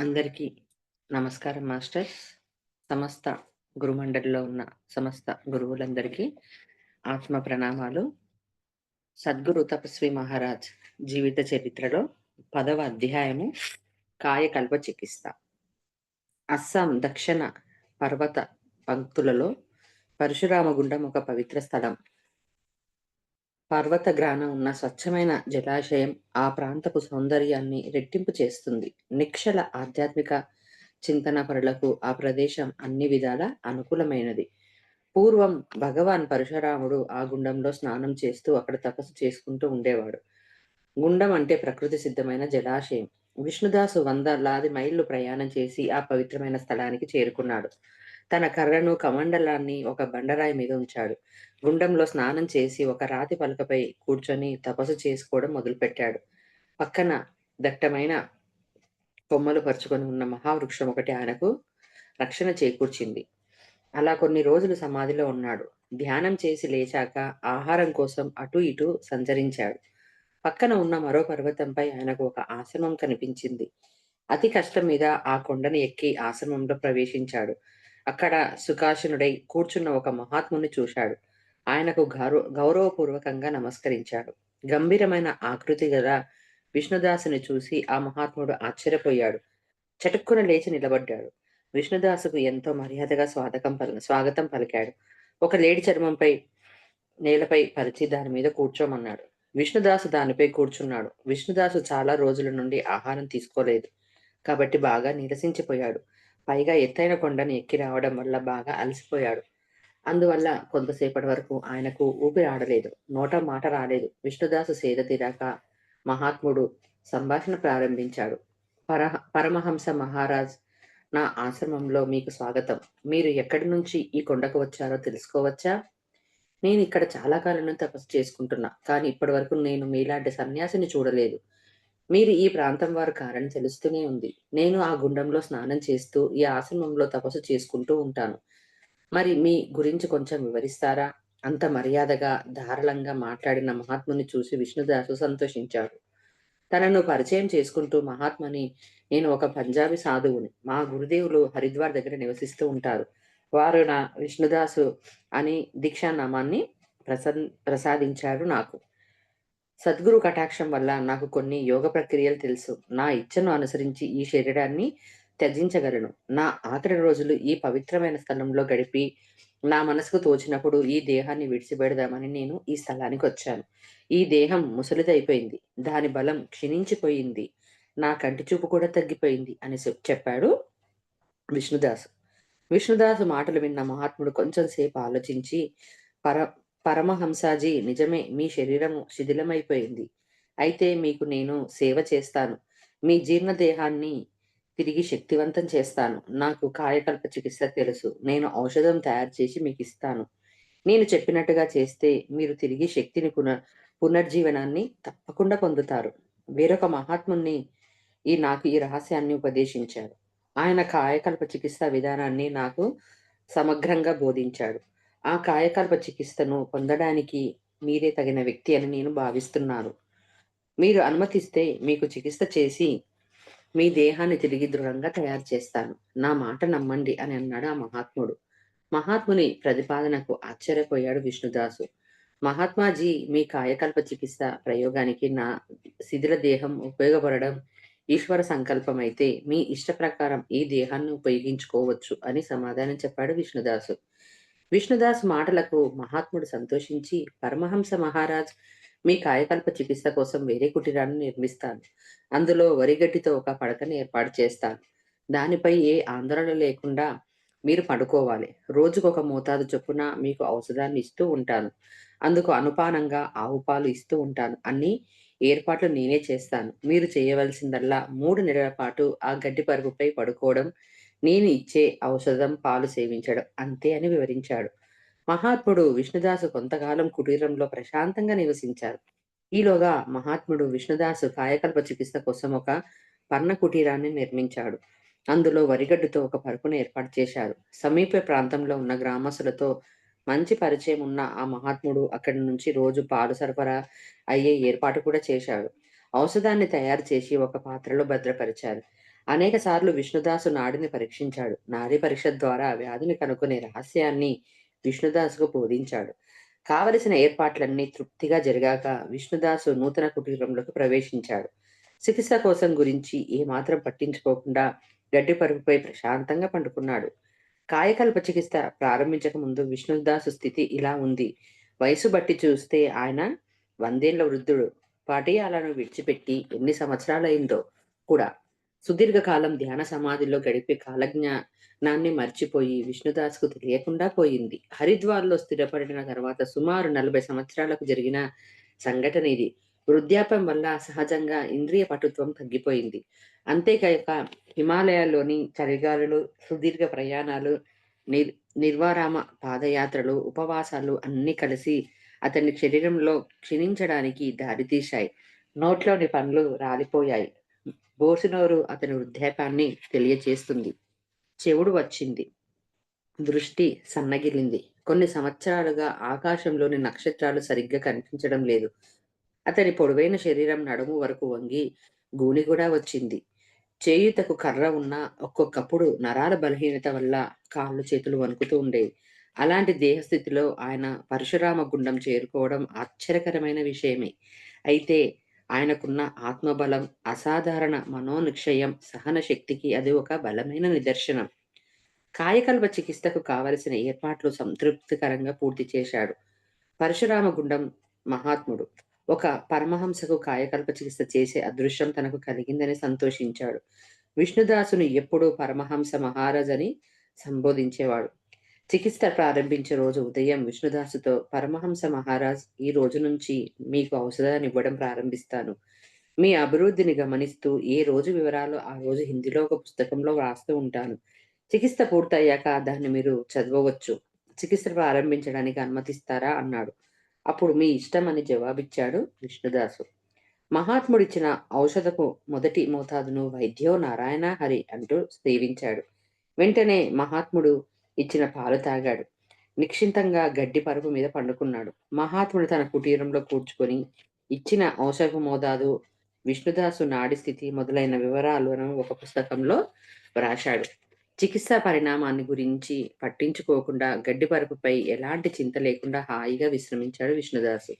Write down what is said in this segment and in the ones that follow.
అందరికీ నమస్కారం మాస్టర్స్. సమస్త గురుమండలిలో ఉన్న సమస్త గురువులందరికీ ఆత్మ ప్రణామాలు. సద్గురు తపస్వి మహారాజ్ జీవిత చరిత్రలో పదవ అధ్యాయము కాయకల్ప చికిత్స. అస్సాం దక్షిణ పర్వత పంక్తులలో పరశురామగుండం ఒక పవిత్ర స్థలం. పర్వత గ్రాన ఉన్న స్వచ్ఛమైన జలాశయం ఆ ప్రాంతపు సౌందర్యాన్ని రెట్టింపు చేస్తుంది. నిక్షల ఆధ్యాత్మిక చింతన పరులకు ఆ ప్రదేశం అన్ని విధాల అనుకూలమైనది. పూర్వం భగవాన్ పరశురాముడు ఆ గుండంలో స్నానం చేస్తూ అక్కడ తపస్సు చేసుకుంటూ ఉండేవాడు. గుండం అంటే ప్రకృతి సిద్ధమైన జలాశయం. విష్ణుదాసు వందలాది మైళ్ళు ప్రయాణం చేసి ఆ పవిత్రమైన స్థలానికి చేరుకున్నాడు. తన కర్రను కమండలాన్ని ఒక బండరాయి మీద ఉంచాడు. గుండంలో స్నానం చేసి ఒక రాతి పలకపై కూర్చొని తపస్సు చేసుకోవడం మొదలుపెట్టాడు. పక్కన దట్టమైన కొమ్మలు పరుచుకొని ఉన్న మహావృక్షం ఒకటి ఆయనకు రక్షణ చేకూర్చింది. అలా కొన్ని రోజులు సమాధిలో ఉన్నాడు. ధ్యానం చేసి లేచాక ఆహారం కోసం అటు ఇటు సంచరించాడు. పక్కన ఉన్న మరో పర్వతంపై ఆయనకు ఒక ఆశ్రమం కనిపించింది. అతి కష్టం మీద ఆ కొండను ఎక్కి ఆశ్రమంలో ప్రవేశించాడు. అక్కడ సుఖాసనుడై కూర్చున్న ఒక మహాత్ముని చూశాడు. ఆయనకు గౌరవ గౌరవపూర్వకంగా నమస్కరించాడు. గంభీరమైన ఆకృతి గల విష్ణుదాసుని చూసి ఆ మహాత్ముడు ఆశ్చర్యపోయాడు. చటుక్కున లేచి నిలబడ్డాడు. విష్ణుదాసుకు ఎంతో మర్యాదగా స్వాగతం పల స్వాగతం పలికాడు. ఒక లేడి చర్మంపై నేలపై పరిచి దాని మీద కూర్చోమన్నాడు. విష్ణుదాసు దానిపై కూర్చున్నాడు. విష్ణుదాసు చాలా రోజుల నుండి ఆహారం తీసుకోలేదు. కాబట్టి బాగా నిరసించిపోయాడు పైగా ఎత్తైన కొండను ఎక్కి రావడం వల్ల బాగా అలసిపోయాడు. అందువల్ల కొంతసేపటి వరకు ఆయనకు ఊపిరి ఆడలేదు. నోట మాట రాలేదు. విష్ణుదాసు సేద తీరాక మహాత్ముడు సంభాషణ ప్రారంభించాడు. పరహ పరమహంస మహారాజ్ నా ఆశ్రమంలో మీకు స్వాగతం. మీరు ఎక్కడి నుంచి ఈ కొండకు వచ్చారో తెలుసుకోవచ్చా? నేను ఇక్కడ చాలా కాలం తపస్సు చేసుకుంటున్నా. కానీ ఇప్పటి వరకు నేను మీలాంటి సన్యాసిని చూడలేదు. మీరు ఈ ప్రాంతం వారు కారని తెలుస్తూనే ఉంది. నేను ఆ గుండంలో స్నానం చేస్తూ ఈ ఆశ్రమంలో తపస్సు చేసుకుంటూ ఉంటాను. మరి మీ గురించి కొంచెం వివరిస్తారా? అంత మర్యాదగా, ధారాళంగా మాట్లాడిన మహాత్ముని చూసి విష్ణుదాసు సంతోషించాడు. తనను పరిచయం చేసుకుంటూ మహాత్మని నేను ఒక పంజాబీ సాధువుని. మా గురుదేవులు హరిద్వార్ దగ్గర నివసిస్తూ ఉంటారు. వారు నా విష్ణుదాసు అని దీక్షానామాన్ని ప్రసన్ ప్రసాదించారు నాకు. సద్గురు కటాక్షం వల్ల నాకు కొన్ని యోగ ప్రక్రియలు తెలుసు. నా ఇచ్ఛను అనుసరించి ఈ శరీరాన్ని త్యజించగలను. నా ఆఖరి రోజులు ఈ పవిత్రమైన స్థలంలో గడిపి నా మనసుకు తోచినప్పుడు ఈ దేహాన్ని విడిచిపెడదామని నేను ఈ స్థలానికి వచ్చాను ఈ దేహం ముసలిదైపోయింది. దాని బలం క్షీణించిపోయింది. నా కంటి చూపు కూడా తగ్గిపోయింది అని చెప్ చెప్పాడు విష్ణుదాసు. విష్ణుదాసు మాటలు విన్న మహాత్ముడు కొంచెం సేపు ఆలోచించి పర పరమహంసాజీ నిజమే మీ శరీరము శిథిలమైపోయింది. అయితే మీకు నేను సేవ చేస్తాను. మీ జీర్ణ దేహాన్ని తిరిగి శక్తివంతం చేస్తాను. నాకు కాయకల్ప చికిత్స తెలుసు. నేను ఔషధం తయారు చేసి మీకు ఇస్తాను నేను చెప్పినట్టుగా చేస్తే మీరు తిరిగి శక్తిని పునర్ పునర్జీవనాన్ని తప్పకుండా పొందుతారు. వేరొక మహాత్ముని ఈ నాకు ఈ రహస్యాన్ని ఉపదేశించాడు ఆయన కాయకల్ప చికిత్స విధానాన్ని నాకు సమగ్రంగా బోధించాడు. ఆ కాయకల్ప చికిత్సను పొందడానికి మీరే తగిన వ్యక్తి అని నేను భావిస్తున్నాను. మీరు అనుమతిస్తే మీకు చికిత్స చేసి మీ దేహాన్ని తిరిగి దృఢంగా తయారు చేస్తాను. నా మాట నమ్మండి అని అన్నాడు ఆ మహాత్ముడు. మహాత్ముని ప్రతిపాదనకు ఆశ్చర్యపోయాడు విష్ణుదాసు. మహాత్మాజీ మీ కాయకల్ప చికిత్స ప్రయోగానికి నా శిథిల దేహం ఉపయోగపడడం ఈశ్వర సంకల్పమైతే మీ ఇష్ట ప్రకారం ఈ దేహాన్ని ఉపయోగించుకోవచ్చు అని సమాధానం చెప్పాడు విష్ణుదాసు. విష్ణుదాస్ మాటలకు మహాత్ముడు సంతోషించి పరమహంస మహారాజ్ మీ కాయకల్ప చికిత్స కోసం వేరే కుటీరాన్ని నిర్మిస్తాను. అందులో వరిగడ్డితో ఒక పడకను ఏర్పాటు చేస్తాను. దానిపై ఏ ఆందోళన లేకుండా మీరు పడుకోవాలి. రోజుకొక మోతాదు చొప్పున మీకు ఔషధాన్ని ఇస్తూ ఉంటాను. అందుకు అనుపానంగా ఆవు పాలు ఇస్తూ ఉంటాను. అన్ని ఏర్పాట్లు నేనే చేస్తాను. మీరు చేయవలసిందల్లా మూడు నెలల పాటు ఆ గడ్డి పరుపుపై పడుకోవడం, నేను ఇచ్చే ఔషధం పాలు సేవించడం అంతే అని వివరించాడు. మహాత్ముడు విష్ణుదాసు కొంతకాలం కుటీరంలో ప్రశాంతంగా నివసించారు. ఈలోగా మహాత్ముడు విష్ణుదాసు కాయకల్ప చికిత్స కోసం ఒక పర్ణ కుటీరాన్ని నిర్మించాడు. అందులో వరిగడ్డుతో ఒక పరుపును ఏర్పాటు చేశారు. సమీప ప్రాంతంలో ఉన్న గ్రామస్తులతో మంచి పరిచయం ఉన్న ఆ మహాత్ముడు అక్కడి నుంచి రోజు పాలు సరఫరా అయ్యే ఏర్పాటు కూడా చేశాడు. ఔషధాన్ని తయారు చేసి ఒక పాత్రలో భద్రపరిచారు. అనేక సార్లు విష్ణుదాసు నాడిని పరీక్షించాడు నాడి పరీక్ష ద్వారా వ్యాధిని కనుక్కునే రహస్యాన్ని విష్ణుదాసుకు బోధించాడు కావలసిన ఏర్పాట్లన్నీ తృప్తిగా జరిగాక విష్ణుదాసు నూతన కుటీరంలోకి ప్రవేశించాడు చికిత్స కోసం గురించి ఏమాత్రం పట్టించుకోకుండా గడ్డి పరుగుపై ప్రశాంతంగా పండుకున్నాడు కాయకల్ప చికిత్స ప్రారంభించక ముందు విష్ణుదాసు స్థితి ఇలా ఉంది. వయసు బట్టి చూస్తే ఆయన వందేళ్ళ వృద్ధుడు. పాటియాలను విడిచిపెట్టి ఎన్ని సంవత్సరాలైందో కూడా. సుదీర్ఘకాలం ధ్యాన సమాధిలో గడిపే కాలజ్ఞానాన్ని మర్చిపోయి విష్ణుదాస్కు తెలియకుండా పోయింది. హరిద్వార్లో స్థిరపడిన తర్వాత సుమారు నలభై సంవత్సరాలకు జరిగిన సంఘటన ఇది. వృద్ధాప్యం వల్ల సహజంగా ఇంద్రియ పటుత్వం తగ్గిపోయింది. అంతేకాక హిమాలయాల్లోని చలిగాలులు సుదీర్ఘ ప్రయాణాలు నిర్ నిర్వారామ పాదయాత్రలు ఉపవాసాలు అన్ని కలిసి అతని శరీరంలో క్షీణించడానికి దారితీశాయి. నోట్లోని పనులు రాలిపోయాయి. బోసినోరు అతని వృద్ధాప్యాన్ని తెలియచేస్తుంది. చెవుడు వచ్చింది. దృష్టి సన్నగిలింది. కొన్ని సంవత్సరాలుగా ఆకాశంలోని నక్షత్రాలు సరిగ్గా కనిపించడం లేదు. అతని పొడవైన శరీరం నడుము వరకు వంగి గూని కూడా వచ్చింది. చేయుతకు కర్ర ఉన్న ఒక్కొక్కప్పుడు నరాల బలహీనత వల్ల కాళ్ళు చేతులు వణుకుతూ ఉండేవి. అలాంటి దేహస్థితిలో ఆయన పరశురామ గుండం చేరుకోవడం ఆశ్చర్యకరమైన విషయమే. అయితే ఆయనకున్న ఆత్మబలం అసాధారణ మనోనిక్షయం సహన శక్తికి అది ఒక బలమైన నిదర్శనం. కాయకల్ప చికిత్సకు కావలసిన ఏర్పాట్లు సంతృప్తికరంగా పూర్తి చేశాడు. పరశురామ గుండం మహాత్ముడు. ఒక పరమహంసకు కాయకల్ప చికిత్స చేసే అదృశ్యం తనకు కలిగిందని సంతోషించాడు. విష్ణుదాసుని ఎప్పుడూ పరమహంస మహారాజ్ అని సంబోధించేవాడు. చికిత్స ప్రారంభించే రోజు ఉదయం విష్ణుదాసుతో పరమహంస మహారాజ్ ఈ రోజు నుంచి మీకు ఔషధాన్ని ఇవ్వడం ప్రారంభిస్తాను. మీ అభివృద్ధిని గమనిస్తూ ఏ రోజు వివరాలు ఆ రోజు హిందీలో ఒక పుస్తకంలో వ్రాస్తూ ఉంటాను. చికిత్స పూర్తయ్యాక దాన్ని మీరు చదవవచ్చు. చికిత్స ప్రారంభించడానికి అనుమతిస్తారా? అన్నాడు. అప్పుడు మీ ఇష్టం అని జవాబిచ్చాడు విష్ణుదాసు. మహాత్ముడిచ్చిన ఔషధకు మొదటి మోతాదును వైద్యో నారాయణ హరి అంటూ సేవించాడు. వెంటనే మహాత్ముడు ఇచ్చిన పాలు తాగాడు. నిక్షింతంగా గడ్డి పరుపు మీద పండుకున్నాడు. మహాత్ముడు తన కుటీరంలో కూర్చుకొని ఇచ్చిన ఔషధ మోతాదు విష్ణుదాసు నాడి స్థితి మొదలైన వివరాలను ఒక పుస్తకంలో వ్రాశాడు. చికిత్సా పరిణామాన్ని గురించి పట్టించుకోకుండా గడ్డిపరుపుపై ఎలాంటి చింత లేకుండా హాయిగా విశ్రమించాడు విష్ణుదాసు.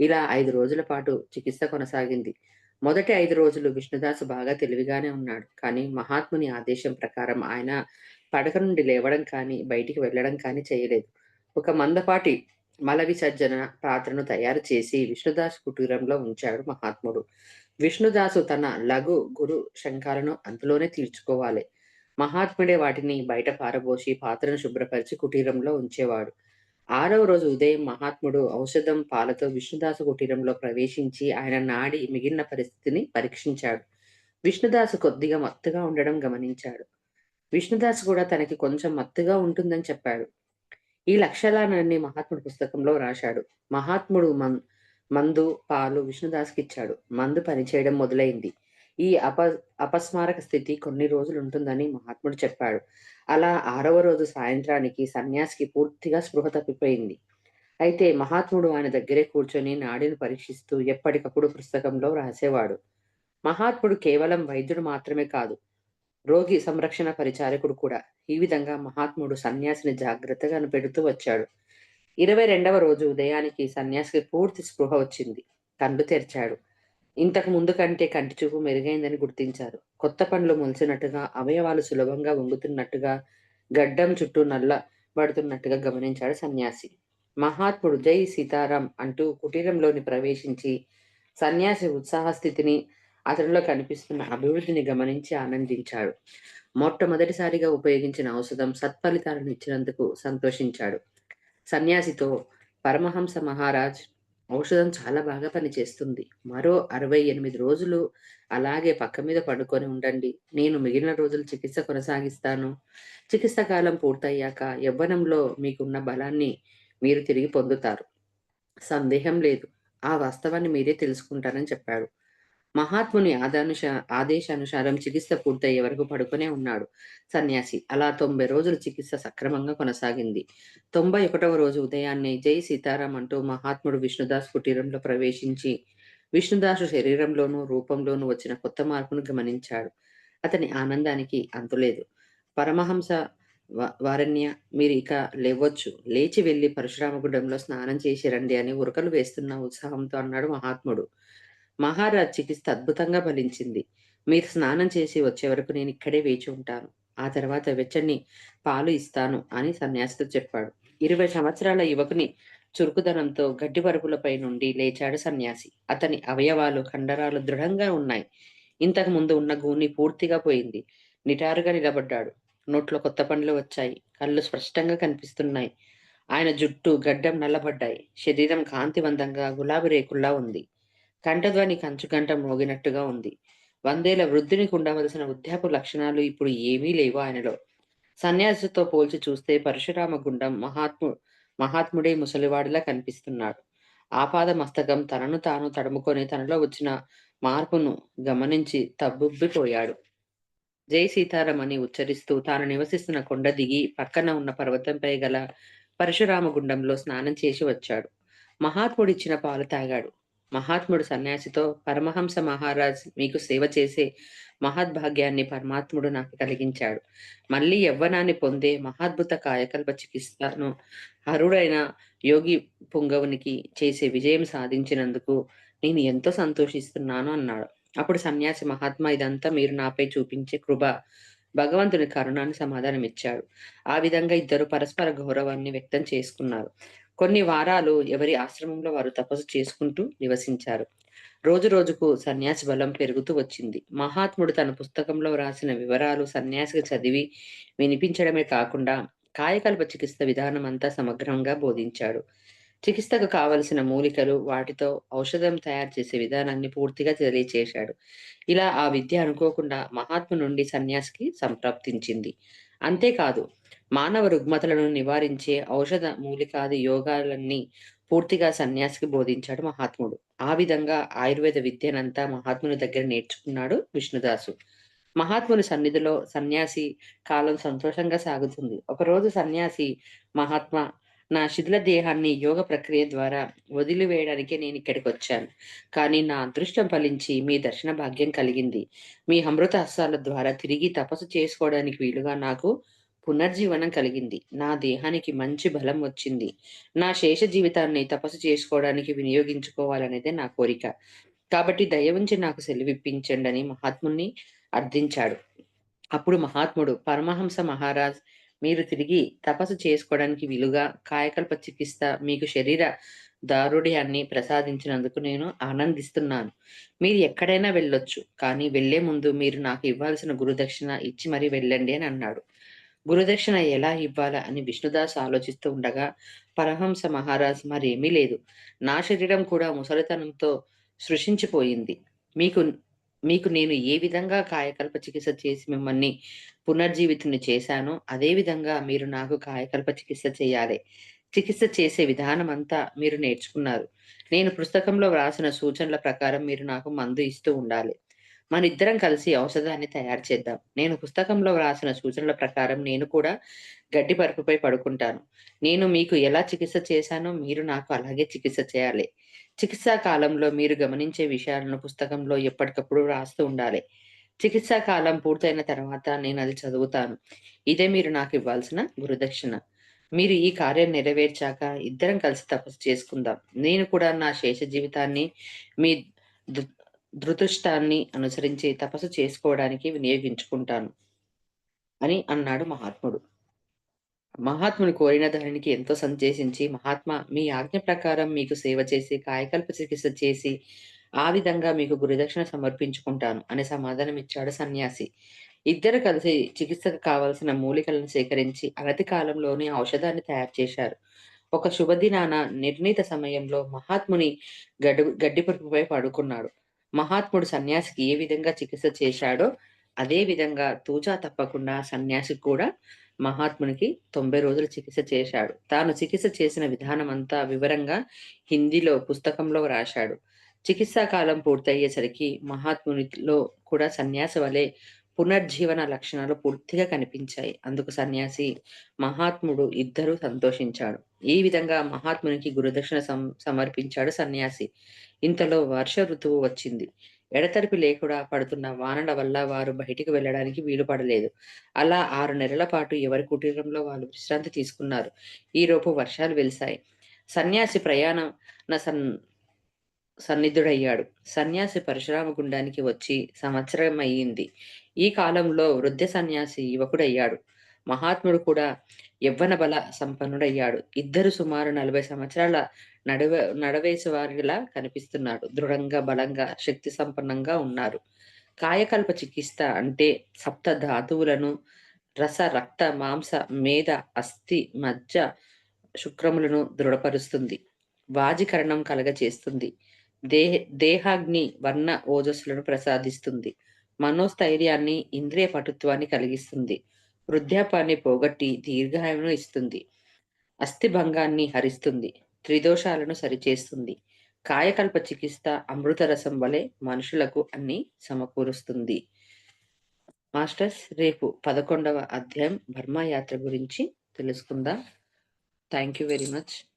ఇలా ఐదు రోజుల పాటు చికిత్స కొనసాగింది. మొదటి ఐదు రోజులు విష్ణుదాసు బాగా తెలివిగానే ఉన్నాడు. కానీ మహాత్ముని ఆదేశం ప్రకారం ఆయన పడక నుండి లేవడం కానీ బయటికి వెళ్ళడం కానీ చేయలేదు. ఒక మందపాటి మల విసర్జన పాత్రను తయారు చేసి విష్ణుదాస్ కుటీరంలో ఉంచాడు మహాత్ముడు. విష్ణుదాసు తన లఘు గురు శంఖాలను అందులోనే తీర్చుకోవాలి. మహాత్ముడే వాటిని బయట పారబోసి పాత్రను శుభ్రపరిచి కుటీరంలో ఉంచేవాడు. ఆరవ రోజు ఉదయం మహాత్ముడు ఔషధం పాలతో విష్ణుదాసు కుటీరంలో ప్రవేశించి ఆయన నాడి మిగిలిన పరిస్థితిని పరీక్షించాడు. విష్ణుదాసు కొద్దిగా మత్తుగా ఉండడం గమనించాడు. విష్ణుదాస్ కూడా తనకి కొంచెం మత్తుగా ఉంటుందని చెప్పాడు. ఈ లక్షణాలన్నీ మహాత్ముడు పుస్తకంలో రాశాడు. మహాత్ముడు మన్ మందు పాలు విష్ణుదాస్కి ఇచ్చాడు. మందు పనిచేయడం మొదలైంది. ఈ అప అపస్మారక స్థితి కొన్ని రోజులు ఉంటుందని మహాత్ముడు చెప్పాడు. అలా ఆరవ రోజు సాయంత్రానికి సన్యాసికి పూర్తిగా స్పృహ తప్పిపోయింది. అయితే మహాత్ముడు ఆయన దగ్గరే కూర్చొని నాడిని పరీక్షిస్తూ ఎప్పటికప్పుడు పుస్తకంలో రాసేవాడు మహాత్ముడు కేవలం వైద్యుడు మాత్రమే కాదు రోగి సంరక్షణ పరిచారకుడు కూడా. ఈ విధంగా మహాత్ముడు సన్యాసిని జాగ్రత్తగా పెడుతూ వచ్చాడు. ఇరవై రెండవ రోజు ఉదయానికి సన్యాసికి పూర్తి స్పృహ వచ్చింది. కళ్ళు తెరిచాడు. ఇంతకు ముందు కంటే కంటి చూపు మెరుగైందని గుర్తించారు. కొత్త పండ్లు మొలిచినట్టుగా అవయవాలు సులభంగా వంగుతున్నట్టుగా గడ్డం చుట్టూ నల్ల పడుతున్నట్టుగా గమనించాడు సన్యాసి. మహాత్ముడు జై సీతారాం అంటూ కుటీరంలోని ప్రవేశించి సన్యాసి ఉత్సాహ స్థితిని అతనిలో కనిపిస్తున్న అభివృద్ధిని గమనించి ఆనందించాడు. మొట్టమొదటిసారిగా ఉపయోగించిన ఔషధం సత్ఫలితాలను ఇచ్చినందుకు సంతోషించాడు. సన్యాసితో పరమహంస మహారాజ్ ఔషధం చాలా బాగా పనిచేస్తుంది. మరో అరవై ఎనిమిది రోజులు అలాగే పక్క మీద పడుకొని ఉండండి. నేను మిగిలిన రోజులు చికిత్స కొనసాగిస్తాను. చికిత్స కాలం పూర్తయ్యాక యవ్వనంలో మీకున్న బలాన్ని మీరు తిరిగి పొందుతారు. సందేహం లేదు. ఆ వాస్తవాన్ని మీరే తెలుసుకుంటారని చెప్పాడు మహాత్ముని ఆదానుష ఆదేశానుసారం చికిత్స పూర్తయ్యే వరకు పడుకునే ఉన్నాడు సన్యాసి అలా తొంభై రోజులు చికిత్స సక్రమంగా కొనసాగింది తొంభై ఒకటవ రోజు ఉదయాన్నే జై సీతారాం అంటూ మహాత్ముడు విష్ణుదాస్ కుటీరంలో ప్రవేశించి విష్ణుదాసు శరీరంలోనూ రూపంలోనూ వచ్చిన కొత్త మార్పును గమనించాడు అతని ఆనందానికి అంతులేదు. పరమహంస వ మీరు ఇక లేవచ్చు లేచి వెళ్ళి పరశురామగుండంలో స్నానం చేసి రండి అని ఉరకలు వేస్తున్న ఉత్సాహంతో అన్నాడు మహాత్ముడు. మహారాజ్ చికిత్స అద్భుతంగా ఫలించింది. మీరు స్నానం చేసి వచ్చే వరకు నేనిక్కడే వేచి ఉంటాను. ఆ తర్వాత వెచ్చని పాలు ఇస్తాను అని సన్యాసితో చెప్పాడు. ఇరవై సంవత్సరాల యువకుని చురుకుదనంతో గడ్డి పరుపులపై నుండి లేచాడు సన్యాసి. అతని అవయవాలు, కండరాలు దృఢంగా ఉన్నాయి. ఇంతకు ముందు ఉన్న గూని పూర్తిగా పోయింది. నిటారుగా నిలబడ్డాడు. నోట్లో కొత్త పండ్లు వచ్చాయి. కళ్ళు స్పష్టంగా కనిపిస్తున్నాయి. ఆయన జుట్టు, గడ్డం నల్లబడ్డాయి. శరీరం కాంతివంతంగా గులాబీ రేకుల్లా ఉంది. కంఠధ్వని కంచుగంట మోగినట్టుగా ఉంది. వందేల వృద్ధునికి ఉండవలసిన వృద్ధాపు లక్షణాలు ఇప్పుడు ఏమీ లేవు ఆయనలో. సన్యాసితో పోల్చి చూస్తే పరశురామ గుండం మహాత్ము మహాత్ముడే ముసలివాడిలా కనిపిస్తున్నాడు. ఆపాద మస్తకం తనను తాను తడుముకొని తనలో వచ్చిన మార్పును గమనించి తబ్బుబ్బిపోయాడు. జై సీతారాం అని ఉచ్చరిస్తూ తాను నివసిస్తున్న కొండ దిగి పక్కన ఉన్న పర్వతంపై గల పరశురామ గుండంలో స్నానం చేసి వచ్చాడు. మహాత్ముడిచ్చిన పాలు తాగాడు. మహాత్ముడు సన్యాసితో పరమహంస మహారాజ్ మీకు సేవ చేసే మహద్భాగ్యాన్ని పరమాత్ముడు నాకు కలిగించాడు. మళ్ళీ యవ్వనాన్ని పొందే మహాద్భుత కాయకల్ప చికిత్సను అరుడైన యోగి పుంగవునికి చేసే విజయం సాధించినందుకు నేను ఎంతో సంతోషిస్తున్నాను అన్నాడు. అప్పుడు సన్యాసి మహాత్మా ఇదంతా మీరు నాపై చూపించే కృప భగవంతుని కరుణాన్ని సమాధానం ఇచ్చాడు ఆ విధంగా ఇద్దరు పరస్పర గౌరవాన్ని వ్యక్తం చేసుకున్నారు. కొన్ని వారాలు ఎవరి ఆశ్రమంలో వారు తపస్సు చేసుకుంటూ నివసించారు. రోజు రోజుకు సన్యాసి బలం పెరుగుతూ వచ్చింది. మహాత్ముడు తన పుస్తకంలో వ్రాసిన వివరాలు సన్యాసికి చదివి వినిపించడమే కాకుండా కాయకల్ప చికిత్స విధానం అంతా సమగ్రంగా బోధించాడు. చికిత్సకు కావలసిన మూలికలు, వాటితో ఔషధం తయారు చేసే విధానాన్ని పూర్తిగా తెలియచేశాడు. ఇలా ఆ విద్య అనుకోకుండా మహాత్మ నుండి సన్యాసికి సంప్రాప్తించింది. అంతేకాదు మానవ రుగ్మతలను నివారించే ఔషధ మూలికాది యోగాలన్నీ పూర్తిగా సన్యాసికి బోధించాడు మహాత్ముడు. ఆ విధంగా ఆయుర్వేద విద్యనంతా మహాత్ముని దగ్గర నేర్చుకున్నాడు విష్ణుదాసు. మహాత్ముని సన్నిధిలో సన్యాసి కాలం సంతోషంగా సాగుతుంది. ఒకరోజు సన్యాసి మహాత్మా నా శిథిల దేహాన్ని యోగ ప్రక్రియ ద్వారా వదిలివేయడానికే వచ్చాను కానీ నా అదృష్టం ఫలించి మీ దర్శన భాగ్యం కలిగింది. మీ అమృత హస్తాల ద్వారా తిరిగి తపస్సు చేసుకోవడానికి వీలుగా నాకు పునర్జీవనం కలిగింది. నా దేహానికి మంచి బలం వచ్చింది. నా శేష జీవితాన్ని తపస్సు చేసుకోవడానికి వినియోగించుకోవాలనేదే నా కోరిక. కాబట్టి దయ నాకు నాకు అని మహాత్ముని అర్థించాడు. అప్పుడు మహాత్ముడు పరమహంస మహారాజ్ మీరు తిరిగి తపస్సు చేసుకోవడానికి వీలుగా కాయకల్ప చికిత్స మీకు శరీర దారుఢ్యాన్ని ప్రసాదించినందుకు నేను ఆనందిస్తున్నాను. మీరు ఎక్కడైనా వెళ్ళొచ్చు. కానీ వెళ్ళే ముందు మీరు నాకు ఇవ్వాల్సిన గురుదక్షిణ ఇచ్చి మరీ వెళ్ళండి అని అన్నాడు. గురుదక్షిణ ఎలా ఇవ్వాలా అని విష్ణుదాస్ ఆలోచిస్తూ ఉండగా పరహంస మహారాజ్ మరేమీ లేదు. నా శరీరం కూడా ముసలితనంతో సృష్టించిపోయింది మీకు మీకు నేను ఏ విధంగా కాయకల్ప చికిత్స చేసి మిమ్మల్ని పునర్జీవితుని చేశానో అదే విధంగా మీరు నాకు కాయకల్ప చికిత్స చేయాలి. చికిత్స చేసే విధానం అంతా మీరు నేర్చుకున్నారు. నేను పుస్తకంలో వ్రాసిన సూచనల ప్రకారం మీరు నాకు మందు ఇస్తూ ఉండాలి. మనిద్దరం కలిసి ఔషధాన్ని తయారు చేద్దాం. నేను పుస్తకంలో వ్రాసిన సూచనల ప్రకారం నేను కూడా గడ్డి పరుపుపై పడుకుంటాను. నేను మీకు ఎలా చికిత్స చేశానో మీరు నాకు అలాగే చికిత్స చేయాలి. చికిత్సా కాలంలో మీరు గమనించే విషయాలను పుస్తకంలో ఎప్పటికప్పుడు వ్రాస్తూ ఉండాలి. చికిత్సా కాలం పూర్తయిన తర్వాత నేను అది చదువుతాను. ఇదే మీరు నాకు ఇవ్వాల్సిన గురుదక్షిణ. మీరు ఈ కార్యం నెరవేర్చాక ఇద్దరం కలిసి తపస్సు చేసుకుందాం. నేను కూడా నా శేష జీవితాన్ని మీ ధృతుష్టాన్ని అనుసరించి తపస్సు చేసుకోవడానికి వినియోగించుకుంటాను. అని అన్నాడు మహాత్ముడు. మహాత్ముని కోరిన దానికి ఎంతో సంచేసించి మహాత్మ మీ ఆజ్ఞ ప్రకారం మీకు సేవ చేసి కాయకల్ప చికిత్స చేసి ఆ విధంగా మీకు గురుదక్షిణ సమర్పించుకుంటాను అని సమాధానమిచ్చాడు సన్యాసి. ఇద్దరు కలిసి చికిత్సకు కావలసిన మూలికలను సేకరించి అనతి కాలంలోనే ఔషధాన్ని తయారు చేశారు. ఒక శుభదినాన నిర్ణీత సమయంలో మహాత్ముని గడు గడ్డిపరుపుపై పడుకున్నాడు. మహాత్ముడు సన్యాసికి ఏ విధంగా చికిత్స చేశాడో అదే విధంగా తూచా తప్పకుండా సన్యాసి కూడా మహాత్మునికి 90 రోజులు చికిత్స చేశాడు. తాను చికిత్స చేసిన విధానం అంతా వివరంగా హిందీలో పుస్తకంలో వ్రాశాడు. చికిత్సా కాలం పూర్తయ్యేసరికి మహాత్మునిలో కూడా సన్యాసి వలె పునర్జీవన లక్షణాలు పూర్తిగా కనిపించాయి. అందుకు సన్యాసి, మహాత్ముడు ఇద్దరూ సంతోషించాడు. ఈ విధంగా మహాత్మునికి గురుదక్షిణ సం సమర్పించాడు సన్యాసి. ఇంతలో వర్ష ఋతువు వచ్చింది. ఎడతెరిపి లేకుండా పడుతున్న వానల వల్ల వారు బయటికి వెళ్ళడానికి వీలు పడలేదు. అలా ఆరు నెలల పాటు ఎవరి కుటీరంలో వాళ్ళు విశ్రాంతి తీసుకున్నారు? ఈలోపు వర్షాలు వెలిశాయి. సన్యాసి ప్రయాణ సన్ సన్నిధుడయ్యాడు. సన్యాసి పరశురామ గుండానికి వచ్చి సంవత్సరం అయ్యింది ఈ కాలంలో వృద్ధ సన్యాసి యువకుడయ్యాడు. మహాత్ముడు కూడా యవ్వన బల సంపన్నుడయ్యాడు. ఇద్దరు సుమారు నలభై సంవత్సరాల నడవ నడవేసి వారిలా కనిపిస్తున్నాడు. దృఢంగా బలంగా శక్తి సంపన్నంగా ఉన్నారు. కాయకల్ప చికిత్స అంటే సప్త ధాతువులను రస రక్త మాంస మేధ అస్థి మజ్జ శుక్రములను దృఢపరుస్తుంది. వాజికరణం కలగచేస్తుంది దేహ దేహాగ్ని వర్ణ ఓజస్సులను ప్రసాదిస్తుంది. మనోస్థైర్యాన్ని ఇంద్రియ పటుత్వాన్ని కలిగిస్తుంది. వృద్ధాపాన్ని పోగొట్టి దీర్ఘాయును ఇస్తుంది. అస్థిభంగాన్ని హరిస్తుంది. త్రిదోషాలను సరిచేస్తుంది. కాయకల్ప చికిత్స అమృతరసం వలె మనుషులకు అన్ని సమకూరుస్తుంది. మాస్టర్స్ రేపు పదకొండవ అధ్యాయం బర్మా యాత్ర గురించి తెలుసుకుందాం. Thank you very much.